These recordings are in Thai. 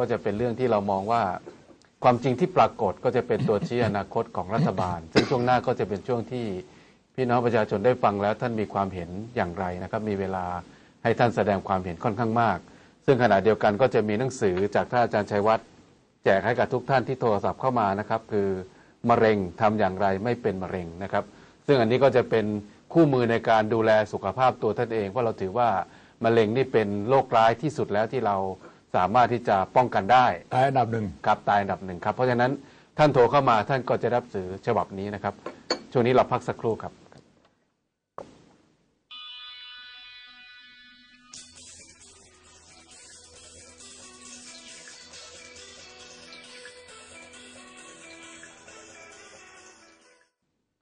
ก็จะเป็นเรื่องที่เรามองว่า ความจริงที่ปรากฏก็จะเป็นตัวชี้อนาคตของรัฐบาล ซึ่งช่วงหน้าก็จะเป็นช่วงที่พี่น้องประชาชนได้ฟังแล้วท่านมีความเห็นอย่างไรนะครับ มีเวลาให้ท่านแสดงความเห็นค่อนข้างมาก ซึ่งขณะเดียวกันก็จะมีหนังสือจากท่านอาจารย์ชัยวัฒน์แจกให้กับทุกท่านที่โทรศัพท์เข้ามานะครับ คือมะเร็งทำอย่างไรไม่เป็นมะเร็งนะครับ ซึ่งอันนี้ก็จะเป็นคู่มือในการดูแลสุขภาพตัวท่านเองเพราะเราถือว่ามะเร็งนี่เป็นโรคร้ายที่สุดแล้วที่เรา สามารถที่จะป้องกันได้ตายอันดับหนึ่งครับตายอันดับหนึ่งครับ เพราะฉะนั้นท่านโทรเข้ามาท่านก็จะรับสื่อฉบับนี้นะครับ ช่วงนี้เราพักสักครู่ครับ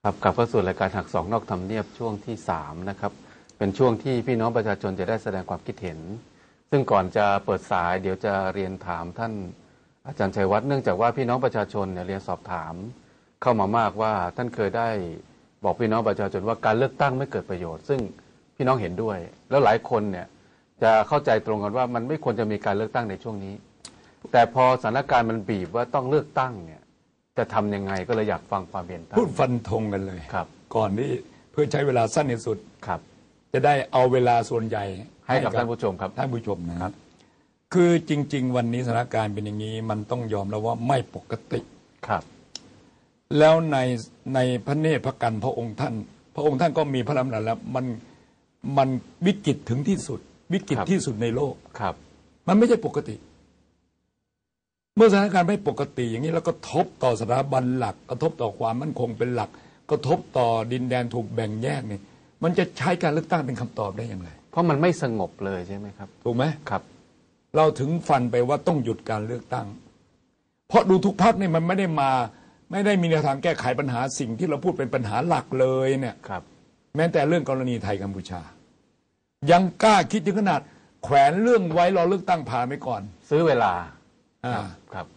ครับกลับเข้าสู่รายการหักสองนอกทำเนียบช่วงที่สามนะครับเป็นช่วงที่พี่น้องประชาชนจะได้แสดงความคิดเห็น ซึ่งก่อนจะเปิดสายเดี๋ยวจะเรียนถามท่านอาจารย์ชัยวัฒน์เนื่องจากว่าพี่น้องประชาชนเนี่ยเรียนสอบถาม เข้ามามากว่าท่านเคยได้บอกพี่น้องประชาชนว่าการเลือกตั้งไม่เกิดประโยชน์ ซึ่งพี่น้องเห็นด้วย แล้วหลายคนเนี่ยจะเข้าใจตรงกันว่ามันไม่ควรจะมีการเลือกตั้งในช่วงนี้ แต่พอสถานการณ์มันบีบว่าต้องเลือกตั้งเนี่ยจะทำยังไงก็เลยอยากฟังความเห็นท่านพูดฟันธงกันเลยครับ ก่อนที่เพื่อใช้เวลาสั้นที่สุดครับ จะได้เอาเวลาส่วนใหญ่ ให้กับท่านผู้ชมครับท่านผู้ชมนะครับ คือจริง ๆ วันนี้สถานการณ์เป็นอย่างนี้ มันต้องยอมแล้วว่าไม่ปกติครับ แล้วในในพระเนตรพระกันพระองค์ท่าน พระองค์ท่านก็มีพระดำรัสแล้วมันมันวิกฤตถึงที่สุด วิกฤตครับที่สุดในโลกครับ มันไม่ใช่ปกติ เมื่อสถานการณ์ไม่ปกติ อย่างนี้แล้วก็ทบต่อสถาบันหลัก กระทบต่อความมั่นคงเป็นหลัก กระทบต่อดินแดนถูกแบ่งแยกนี่มันจะใช้การเลือกตั้งเป็นคำตอบได้อย่างไรเพ ราะมันไม่สงบเลยใช่ไหมครับ ถูกไหมครับ เราถึงฟันไปว่าต้องหยุดการเลือกตั้ง เพราะดูทุกพักเนี่ยมันไม่ได้มา ไม่ได้มีแนวทางแก้ไขปัญหาสิ่งที่เราพูดเป็นปัญหาหลักเลยเนี่ยครับ แม้แต่เรื่องกรณีไทยกัมพูชา ยังกล้าคิดถึงขนาด แขวนเรื่องไว้รอเลือกตั้งผ่านไปก่อน ซื้อเวลาอ่าครับ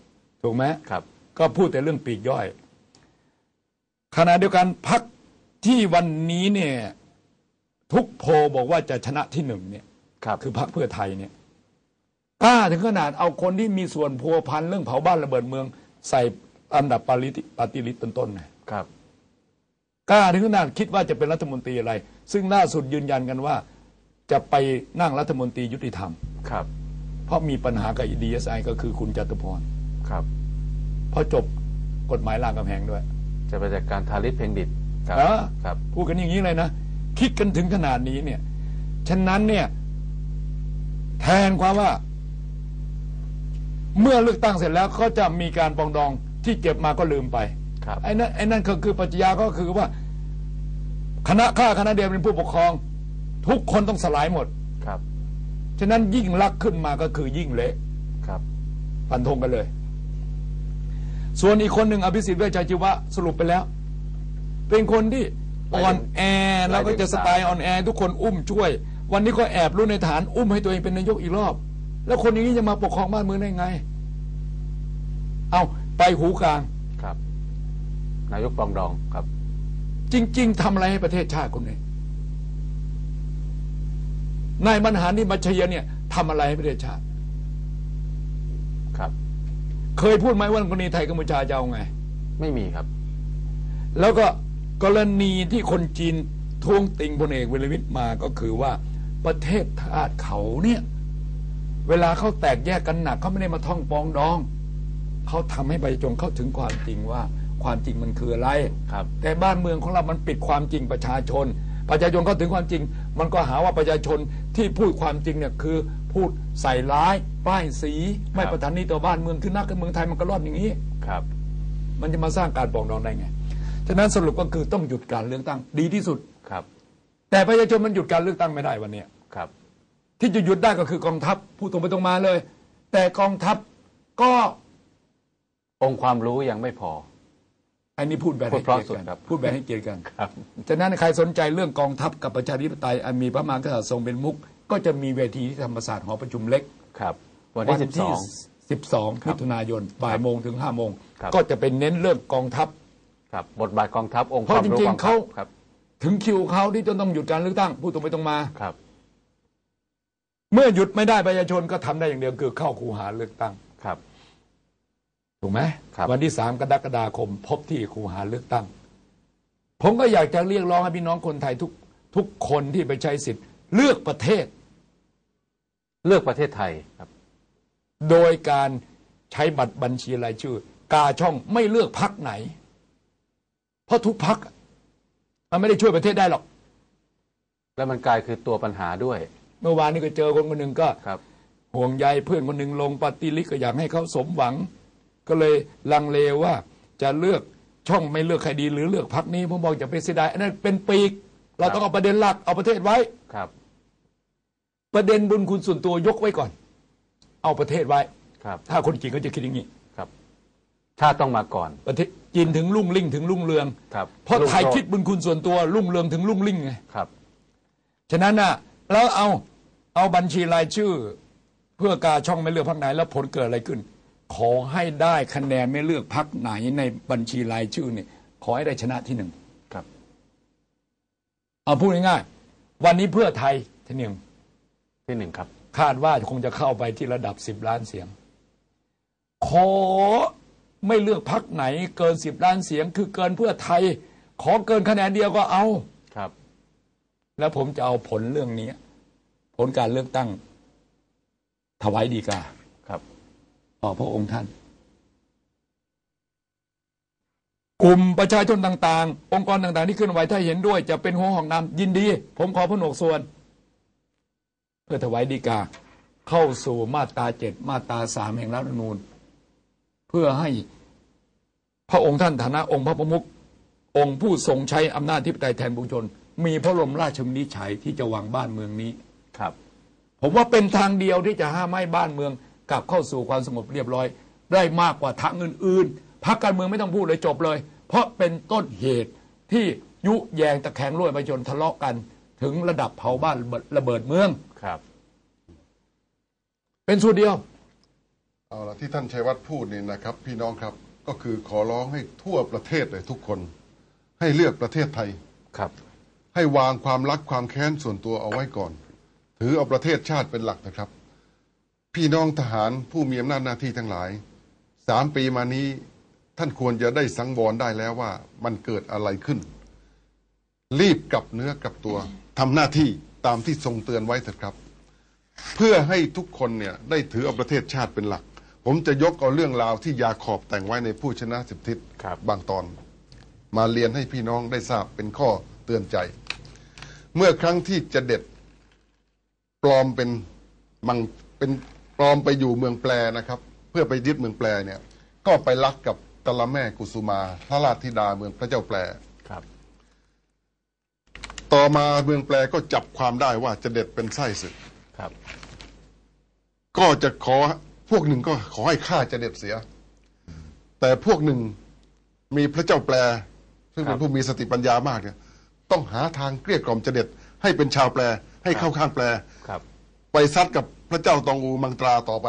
ถูกไหมครับ ก็พูดแต่เรื่องปลีกย่อยขณะเดียวกันพักที่วันนี้เนี่ย ทุกโพลบอกว่าจะชนะที่หนึ่งเนี่ยครับคือพักเพื่อไทยเนี่ยกล้าถึงขนาดเอาคนที่มีส่วนพัวพันเรื่องเผาบ้านระเบิดเมือง ใส่อันดับปาริติปฏิริษต้นๆนะครับกล้าถึงขนาดคิดว่าจะเป็นรัฐมนตรีอะไร ซึ่งล่าสุดยืนยันกันว่า จะไปนั่งรัฐมนตรียุติธรรมครับ เพราะมีปัญหากับดีเอสไอก็คือคุณจตุพรครับเพราะจบกฎหมายรามกำแพงด้วย จะไปจากการทาริสเพ่งดิตครับเออครับ พูดกันอย่างนี้เลยนะ คิดกันถึงขนาดนี้เนี่ย ฉะนั้นเนี่ย แทนความว่า เมื่อเลือกตั้งเสร็จแล้วเขาจะมีการปรองดองที่เก็บมาก็ลืมไปครับไอ้นั่นไอ้นั่นก็คือปรัชญาก็คือว่า คณะข้าคณะเดียวเป็นผู้ปกครอง ทุกคนต้องสลายหมดครับ ฉะนั้นยิ่งลักษณ์ขึ้นมาก็คือยิ่งเละครับฟันธงกันเลย ส่วนอีกคนหนึ่งอภิสิทธิ์เวชชาชีวะสรุปไปแล้ว เป็นคนที่ อ่อนแอแล้วก็จะสไตล์อ่อนแอทุกคนอุ้มช่วย วันนี้ก็แอบรู้ในฐานอุ้มให้ตัวเองเป็นนายกอีกรอบ แล้วคนอย่างนี้จะมาปกครองบ้านเมืองได้ไง เอาไปหูกลางครับ นายกปรองดองครับ จริง ๆทำอะไรให้ประเทศชาติคนนี้นายบรรหารนี่มาเชียเนี่ยทำอะไรให้ประเทศชาติครับ เคยพูดไหมว่ากรณีไทยกัมพูชาจะเอาไง ไม่มีครับ แล้วก็ กรณีที่คนจีนทวงติงพลเอกวิรวิทย์มาก็คือว่าประเทศชาติเขาเนี่ย เวลาเขาแตกแยกกันหนักเขาไม่ได้มาท่องปองดอง เขาทำให้ประชาชนเข้าถึงความจริงว่า ความจริงมันคืออะไรครับ แต่บ้านเมืองของเรามันปิดความจริงประชาชน ประชาชนเข้าถึงความจริง มันก็หาว่าประชาชนที่พูดความจริงเนี่ยคือ พูดใส่ร้ายป้ายสี ไม่ครับประทานนี้ต่อบ้านเมืองคือนักการเมืองไทยมันก็รอดอย่างนี้ครับ มันจะมาสร้างการปรองดองได้ไง ฉะนั้นสรุปก็คือต้องหยุดการเลือกตั้งดีที่สุด ครับ แต่ประชาชนมันหยุดการเลือกตั้งไม่ได้วันเนี้ยครับ ที่จะหยุดได้ก็คือกองทัพพูดตรงไปตรงมาเลย แต่กองทัพก็องค์ความรู้ยังไม่พอ อันนี้พูดแบบพูให้ดเพราะเกียรติสุดกันครับ พูดแบบให้เกียรติกัน ครับ ฉะนั้นใครสนใจเรื่องกองทัพกับประชาธิปไตยอันมีพระมหากษัตริย์ทรงเป็นมุกก็จะมีเวทีที่ธรรมศาสตร์หอประชุมเล็ก ครับ วันที่สิบสอง 12 มิถุนายนบ่ายโมงถึง5โมง ครับ ก็จะเป็นเน้นเรื่องกองทัพ ครับบทบาทกองทัพองค์เพควาราะมรู้จริงๆกองทัเขาพครับถึงคิวเขาที่จะต้องหยุดการเลือกตั้งพูดตรงไปตรงมา ครับ เมื่อหยุดไม่ได้ประชาชนก็ทำได้อย่างเดียวคือเข้าคูหาเลือกตั้ง ครับ ถูกไหมครับ วันที่สามกรกฎาคม พบที่คูหาเลือกตั้ง ผมก็อยากจะเรียกร้องให้พี่น้องคนไทยทุกทุกคนที่ไปใช้สิทธิ์ เลือกประเทศเลือกประเทศไทยครับ โดยการใช้บัตรบัญชีรายชื่อกาช่องไม่เลือกพักไหนเพ ราะทุกพักมันไม่ได้ช่วยประเทศได้หรอก แล้วมันกลายคือตัวปัญหาด้วย เมื่อวานนี้ก็เจอคนคนหนึ่งก็ครับ ห่วงใยเพื่อนคนหนึ่งลงปฏิริษก็อยากให้เขาสมหวัง ก็เลยลังเลว่าจะเลือกช่องไม่เลือกใครดีหรือเลือกพักนี้ผมบอกจะไปเสียดายอันนั้นเป็นปีก เราต้องเอาประเด็นหลักเอาประเทศไว้ครับ ประเด็นบุญคุณส่วนตัวยกไว้ก่อน เอาประเทศไว้ครับ ถ้าคนจีนก็จะคิดอย่างนี้ครับ ชาติต้องมาก่อนประเทศ จีนถึงรุ่งริ่งถึงรุ่งเรือง ครับเพราะรุ่งไทยโรจน์คิดบุญคุณส่วนตัวรุ่งเรืองถึงรุ่งริ่งไงครับ ฉะนั้นน่ะแล้วเอาเอาบัญชีรายชื่อ เพื่อกาช่องไม่เลือกพักไหน แล้วผลเกิดอะไรขึ้น ขอให้ได้คะแนนไม่เลือกพักไหนในบัญชีรายชื่อเนี่ยขอให้ได้ชนะที่หนึ่งครับเอาพูดง่ายๆวันนี้เพื่อไทยที่หนึ่งที่หนึ่งครับ คาดว่าคงจะเข้าไปที่ระดับสิบล้านเสียง ขอ ไม่เลือกพักไหนเกินสิบล้านเสียง คือเกินเพื่อไทย ขอเกินคะแนนเดียวก็เอาครับ แล้วผมจะเอาผลเรื่องนี้ ผลการเลือกตั้ง ถวายดีกาครับต่อพระองค์ท่าน กลุ่มประชาชนต่าง ๆ องค์กรต่าง ๆ ที่เคลื่อนไหวถ้าเห็นด้วย จะเป็นหัวหอกนำยินดี ผมขอพนวกส่วน เพื่อถวายดีกา เข้าสู่มาตราเจ็ดมาตราสามแห่งรัฐธรรมนูญ เพื่อให้พระองค์ท่านฐานะองค์พระประมุของค์ผู้ทรงใช้อำนาจที่ปไตยแทนปวงชน มีพระบรมราชวินิจฉัยที่จะวางบ้านเมืองนี้ครับ ผมว่าเป็นทางเดียวที่จะห้ามให้บ้านเมืองกลับเข้าสู่ความสงบเรียบร้อย ได้มากกว่าทางอื่นๆพรรคการเมืองไม่ต้องพูดเลยจบเลย เพราะเป็นต้นเหตุที่ยุแยงตะแคงรั่วยประชาชนทะเลาะกัน ถึงระดับเผาบ้านระเบิดเมืองครับ เป็นส่วนเดียว เอาละที่ท่านชัยวัฒน์พูดนี่นะครับ พี่น้องครับก็คือขอร้องให้ทั่วประเทศเลยทุกคน ให้เลือกประเทศไทยครับ ให้วางความรักความแค้นส่วนตัวเอาไว้ก่อน ถือเอาประเทศชาติเป็นหลักนะครับ พี่น้องทหารผู้มีอำนาจหน้าที่ทั้งหลายสามปีมานี้ท่านควรจะได้สังวรได้แล้วว่ามันเกิดอะไรขึ้น รีบกลับเนื้อกลับตัวทำหน้าที่ตามที่ทรงเตือนไว้เถิดครับ เพื่อให้ทุกคนเนี่ยได้ถือเอาประเทศชาติเป็นหลัก ผมจะยกเอาเรื่องราวที่ยาขอบแต่งไว้ในผู้ชนะสิบทิศครับบางตอน มาเรียนให้พี่น้องได้ทราบเป็นข้อเตือนใจ เมื่อครั้งที่จะเด็ดปลอมเป็นมังเป็นปลอมไปอยู่เมืองแปลนะครับ เพื่อไปยึดเมืองแปลเนี่ย ก็ไปรักกับตะละแม่กุสุมาพระราชธิดาเมืองพระเจ้าแปลครับ ต่อมาเมืองแปลก็จับความได้ว่าจะเด็ดเป็นไส้ศึกครับ ก็จะขอ พวกหนึ่งก็ขอให้ข้าจะเด็ดเสีย แต่พวกหนึ่งมีพระเจ้าแปล ซึ่งครัเป็บนผู้มีสติปัญญามากเนี่ย ต้องหาทางเกลี้ยกล่อมจะเด็ดให้เป็นชาวแปล ให้เข้าข้างแปลครับ ไปซัดกับพระเจ้าตองอูมังตราต่อไป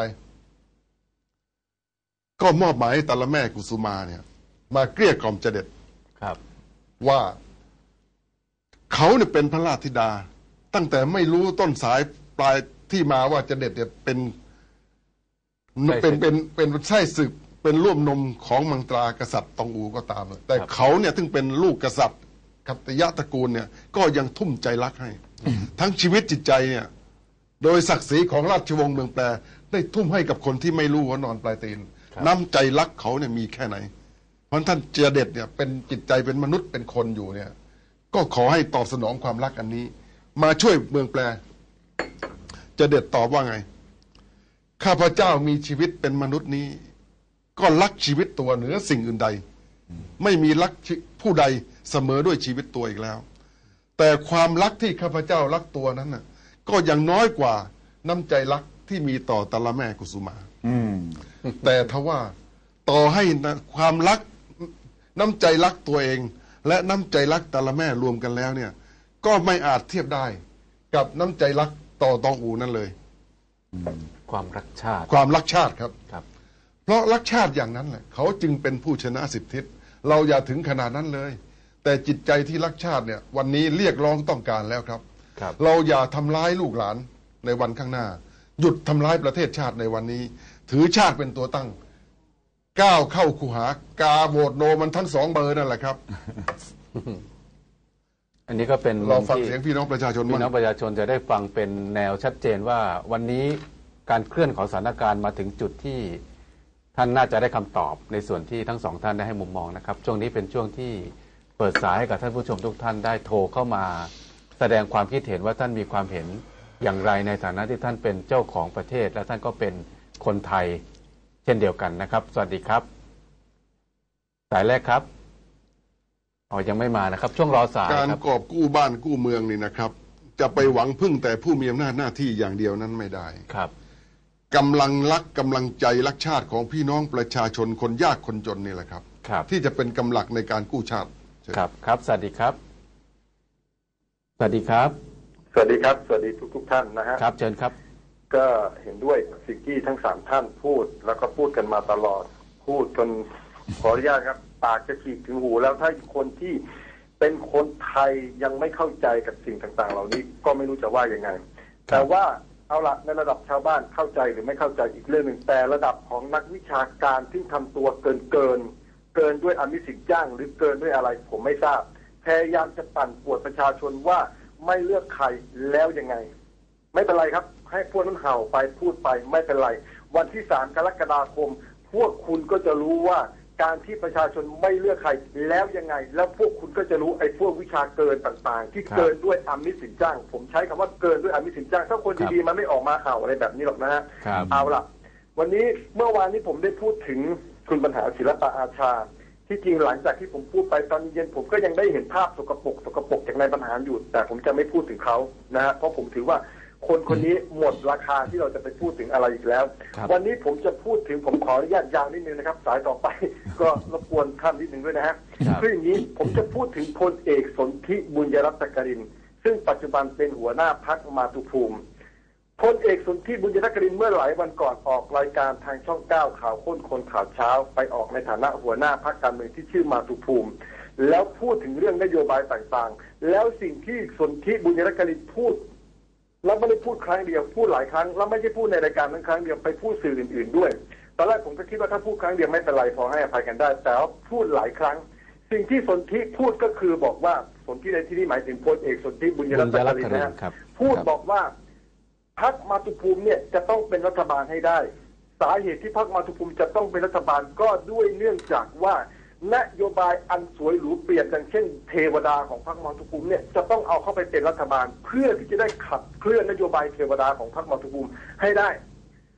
ก็มอบหมายให้ตาละแม่กุสุมาเนี่ย มาเกลี้ยกล่อมจะเด็ดครับ ว่าเขาเนี่ยเป็นพระราชธิดา ตั้งแต่ไม่รู้ต้นสายปลายที่มาว่าจะเด็ดเนี่ยเป็นไส้ศึก เป็นเป็นเป็นไส้ศึกเป็นร่วมนมของมังตรากษัตริย์ตองอูก็ตามเลยแต่ครับเขาเนี่ยซึ่งเป็นลูกกษัตริย์กัตติยะตระกูลเนี่ยก็ยังทุ่มใจรักให้ ทั้งชีวิตจิตใจเนี่ยโดยศักดิ์ศรีของราชวงศ์เมืองแปลได้ทุ่มให้กับคนที่ไม่รู้หัวนอนปลายตีนครับน้ำใจรักเขาเนี่ยมีแค่ไหน เพราะฉะนั้นท่านเจเด็ดเนี่ยเป็นจิตใจเป็นมนุษย์เป็นคนอยู่เนี่ย ก็ขอให้ตอบสนองความรักอันนี้ มาช่วยเมืองแปลเจเด็ดตอบว่าไง ข้าพเจ้ามีชีวิตเป็นมนุษย์นี้ ก็รักชีวิตตัวเหนือสิ่งอื่นใด ไม่มีรักผู้ใดเสมอด้วยชีวิตตัวอีกแล้ว แต่ความรักที่ข้าพเจ้ารักตัวนั้นน่ะ ก็ยังน้อยกว่าน้ำใจรักที่มีต่อตาละแม่กุสุมาอืแต่ทว่าต่อให้ความรักน้ำใจรักตัวเอง และน้ำใจรักต่ละแม่รวมกันแล้วเนี่ย ก็ไม่อาจเทียบได้กับน้ำใจรักต่อตองอูนั่นเลย ความรักชาติความรักชาติครับ ครับ เพราะรักชาติอย่างนั้นแหละเขาจึงเป็นผู้ชนะสิบทิศเราอย่าถึงขนาดนั้นเลย แต่จิตใจที่รักชาติเนี่ย วันนี้เรียกร้องต้องการแล้วครับ ครับ เราอย่าทำร้ายลูกหลานในวันข้างหน้า หยุดทำร้ายประเทศชาติในวันนี้ ถือชาติเป็นตัวตั้ง ก้าวเข้าคูหากาโหวตโนมันทั้งสองเบอร์นั่นแหละครับ อันนี้ก็เป็นเราฟังที่เสียงพี่น้องประชาชนพี่บ้าง น้องประชาชนจะได้ฟังเป็นแนวชัดเจนว่าวันนี้ การเคลื่อนของสถานการณ์มาถึงจุดที่ท่านน่าจะได้คำตอบในส่วนที่ทั้งสองท่านได้ให้มุมมองนะครับ ช่วงนี้เป็นช่วงที่เปิดสายให้กับท่านผู้ชมทุกท่านได้โทรเข้ามาแสดงความคิดเห็นว่าท่านมีความเห็นอย่างไรในฐานะที่ท่านเป็นเจ้าของประเทศ และท่านก็เป็นคนไทยเช่นเดียวกันนะครับ สวัสดีครับ สายแรกครับอ๋อยังไม่มานะครับ ช่วงรอสายการครับกอบกู้บ้านกู้เมืองนี่นะครับ จะไปหวังพึ่งแต่ผู้มีอำนาจหน้าที่อย่างเดียวนั้นไม่ได้ครับ กำลังรักกำลังใจรักชาติของพี่น้องประชาชนคนยากคนจนนี่แหละครับ ครับที่จะเป็นกำลังในการกู้ชาติเชิญครับครับ สวัสดีครับ สวัสดีครับ สวัสดีครับ สวัสดีทุกทท่านนะฮะ ครับ เชิญครับ ก็เห็นด้วยกับสิ่งที่ทั้งสามท่านพูด แล้วก็พูดกันมาตลอด พูดจนขออนุญาตครับ ปากจะฉีกถึงหูแล้วถ้าคนที่เป็นคนไทยยังไม่เข้าใจกับสิ่งต่าง ๆ เหล่านี้ก็ไม่รู้จะว่ายังไง แต่ว่า เอาละในระดับชาวบ้านเข้าใจหรือไม่เข้าใจอีกเรื่องหนึ่งแต่ระดับของนักวิชาการที่ทำตัวเกินเกิน เกินด้วยอมิสิทธิ์ย่างหรือเกินด้วยอะไร ผมไม่ทราบพยายามจะปั่นปวดประชาชนว่าไม่เลือกใครแล้วยังไง ไม่เป็นไรครับ ให้พวกนั้นเห่าไปพูดไปไม่เป็นไร วันที่สามกรกฎาคม พวกคุณก็จะรู้ว่า การที่ประชาชนไม่เลือกใครแล้วยังไง แล้วพวกคุณก็จะรู้ไอ้พวกวิชาเกินต่างๆ ที่ครับเกินด้วยอมิตสินจ้าง ผมใช้คำว่าเกินด้วยอมิตสินจ้างถ้าคนครับดีๆมันไม่ออกมาเห่าอะไรแบบนี้หรอกนะฮะครับเอาล่ะ วันนี้เมื่อวานนี้ผมได้พูดถึงคุณปัญหาศิลปะอาชา ที่จริงหลังจากที่ผมพูดไปตอนเย็นผมก็ยังได้เห็นภาพสกปรกสกปรกจากนายปัญหาอยู่ แต่ผมจะไม่พูดถึงเขานะฮะเพราะผมถือว่า คนคนนี้หมดราคาที่เราจะไปพูดถึงอะไรอีกแล้ว ครับวันนี้ผมจะพูดถึงผมขออนุญาตยาวนิดนึงนะครับ สายต่อไป ก็รบกวนท่านนิดนึงด้วยนะฮะครับคืออย่างนี้ผมจะพูดถึงพลเอกสนธิบุญยรัตนกรินทร์ซึ่งปัจจุบันเป็นหัวหน้าพักมาตุภูมิพลเอกสนธิบุญยรัตนกรินทร์เมื่อหลายวันก่อนออกรายการทางช่องเก้าข่าวค้นคนข่าวเช้า ไปออกในฐานะหัวหน้าพักการเมืองที่ชื่อมาตุภูมิ แล้วพูดถึงเรื่องนโยบายต่างๆ แล้วสิ่งที่สนธิบุญยรัตนกรินทร์พูด แล้วไม่ได้พูดครั้งเดียวพูดหลายครั้งแล้วไม่ใช่พูดในรายการนั้นครั้งเดียวไปพูดสื่ออื่น ๆด้วยตอนแรกผมก็คิดว่าถ้าพูดครั้งเดียวไม่เป็นไรพอให้อภัยกันได้ แต่ว่าพูดหลายครั้ง สิ่งที่สนธิพูดก็คือบอกว่าสนธิในที่นี้หมายถึงพลเอกสนธิบุญยรัตนกรินทร์นะฮะครับพูดครับบอกว่าพักมาตุภูมิเนี่ยจะต้องเป็นรัฐบาลให้ได้ สาเหตุที่พักมาตุภูมิจะต้องเป็นรัฐบาลก็ด้วยเนื่องจากว่า นโยบายอันสวยหรูเปรียบอย่างเช่น เทวดาของพรรคมาตุภูมิเนี่ยจะต้องเอาเข้าไปเป็นรัฐบาล เพื่อที่จะได้ขับเคลื่อนนโยบายเทวดาของพรรคมาตุภูมิให้ได้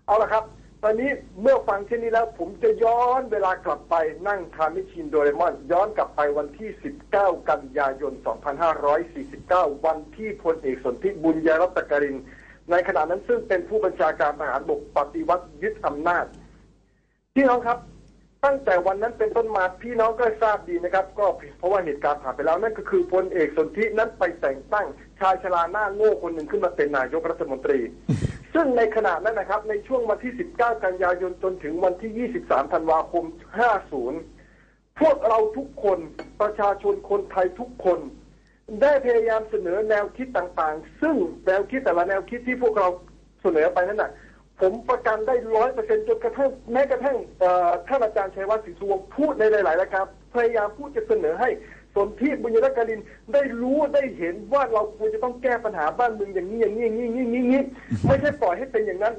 เอาละครับ ตอนนี้เมื่อฟังเช่นนี้แล้ว ผมจะย้อนเวลากลับไปนั่งทามิชินโดเรมอน ย้อนกลับไปวันที่ 19 กันยายน 2549 วันที่พลเอกสนธิบุญยรัตกรินทร์ในขณะนั้นซึ่งเป็นผู้บัญชาการทหารบกปฏิวัติยึดอำนาจพี่น้องครับ ตั้งแต่วันนั้นเป็นต้นมาพี่น้องก็ทราบดีนะครับ ก็เพราะว่าเหตุการณ์ผ่านไปแล้วนั่นก็คือพลเอกสนธินั้นไปแต่งตั้งชายชราหน้าโง่คนหนึ่งขึ้นมาเป็นนายกรัฐมนตรี ซึ่งในขณะนั้นนะครับ ในช่วงวันที่ 19 กันยายนจนถึงวันที่ 23 ธันวาคม 50 พวกเราทุกคนประชาชนคนไทยทุกคน ได้พยายามเสนอแนวคิดต่างๆ ซึ่งแนวคิดแต่ละแนวคิดที่พวกเราเสนอไปนั้นน่ะ ผมประกันได้ร้อยเปอร์เซ็นต์จนกระทั่งแม้กระทั่งท่านอาจารย์ชัยวัฒน์ศรีสุวงศ์พูดในหลายๆรายการพยายามพูดจะเสนอให้สนธิบุญยรัตนกรินได้รู้ได้เห็นว่าเราควรจะต้องแก้ปัญหาบ้านเมืองอย่างนี้อย่างนี้อย่างนี้อย่างนี้อย่างนี้ไม่ใช่ปล่อยให้เป็นอย่างนั้น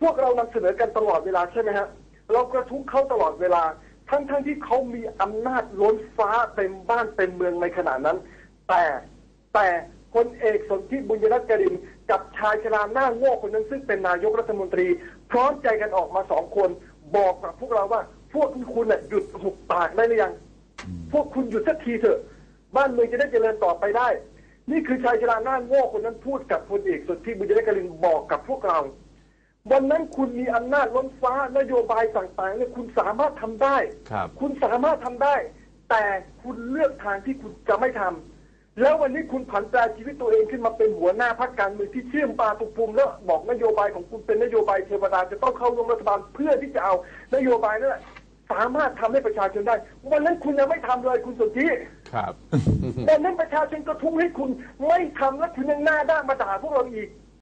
พวกเรานำเสนอกันตลอดเวลาใช่ไหมฮะเรากระทุ้งเขาตลอดเวลา ทั้งๆทที่เขามีอำนาจล้นฟ้าเต็มบ้านเต็มเมืองในขณะนั้น แต่แต่พลเอกสนธิบุญยรัตนกริน กับชายชราหน้าโง่คนนั้นซึ่งเป็นนายกรัฐมนตรี พร้อมใจกันออกมาสองคน บอกกับพวกเราว่า พวกคุณน่ะหยุดหุบปากได้หรือยัง พวกคุณหยุดสักทีเถอะ บ้านเมืองจะได้เจริญต่อไปได้ นี่คือชายชราหน้าโง่คนนั้นพูดกับพลเอกสนธิบุญยรัตนกรินทร์บอกกับพวกเรา วันนั้นคุณมีอำนาจล้นฟ้านโยบายต่างๆเนี่ยคุณสามารถทำได้ครับคุณสามารถทำได้ แต่คุณเลือกทางที่คุณจะไม่ทำ แล้ววันนี้คุณผันแปรชีวิตตัวเองขึ้นมาเป็นหัวหน้าพรรคการเมืองที่เชื่อมปาตุภูมิแล้วบอกนโยบายของคุณเป็นนโยบายเทวดาจะต้องเข้าร่วมรัฐบาลเพื่อที่จะเอานโยบายนั้นแหละสามารถทำให้ประชาชนได้ วันนั้นคุณยังไม่ทำเลยคุณสนธิครับวันนั้นประชาชนกระทุ้งให้คุณไม่ทำแล้วคุณยังหน้าด้านมาด่าพวกเราอีก